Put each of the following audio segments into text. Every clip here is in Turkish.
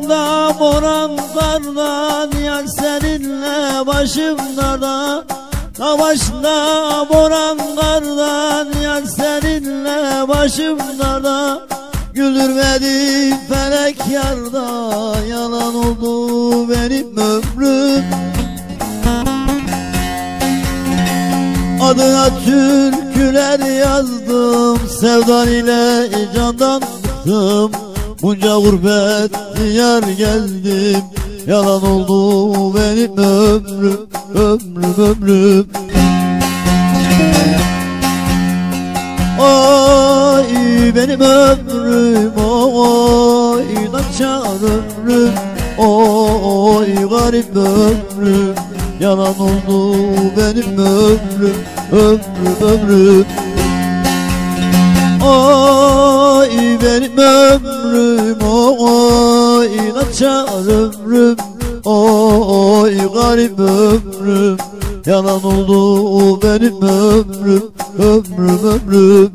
Savaşta moran kardan Yar seninle başımda da Savaşta moran kardan Yar seninle başımda da Güldürmedi felek yarda Yalan oldu benim ömrüm. Adına türküler yazdım Sevdan ile candan bıktım Bunca gurbet diyar geldim. Yalan oldu benim ömrüm Ömrüm ömrüm. Oy benim ömrüm Oy naçar ömrüm. Oy garip ömrüm. Yalan oldu benim ömrüm Ömrüm ömrüm Oy benim ömrüm Oy naçar ömrüm. Oy garip ömrüm Yalan oldu benim ömrüm Ömrüm ömrüm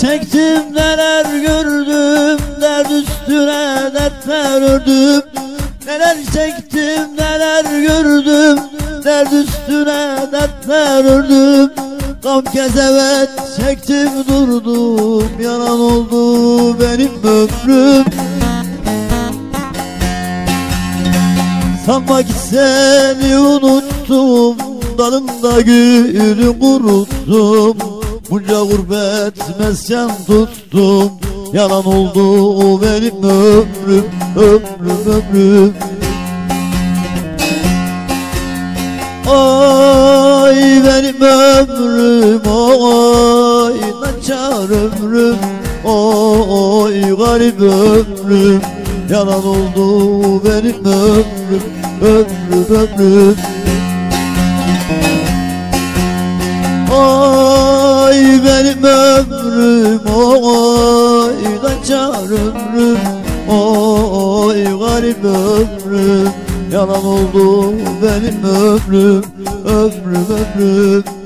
çektim neler gördüm Dert üstüne dertler ördüm. Neler çektim neler gördüm Dert üstüne dertler ördüm. Gam kezevet çektim durdum Yalan oldu benim ömrüm. Sanma ki seni unuttum Dalında gülü kuruttum Bunca gurbet mesken tuttum. Yalan oldu benim ömrüm Ömrüm ömrüm. Ay benim ömrüm Oy naçar ömrüm. Oy garip ömrüm. Yalan oldu benim ömrüm Ömrüm ömrüm Oy naçar ömrüm Oy garip ömrüm. Yalan oldu benim ömrüm Ömrüm ömrüm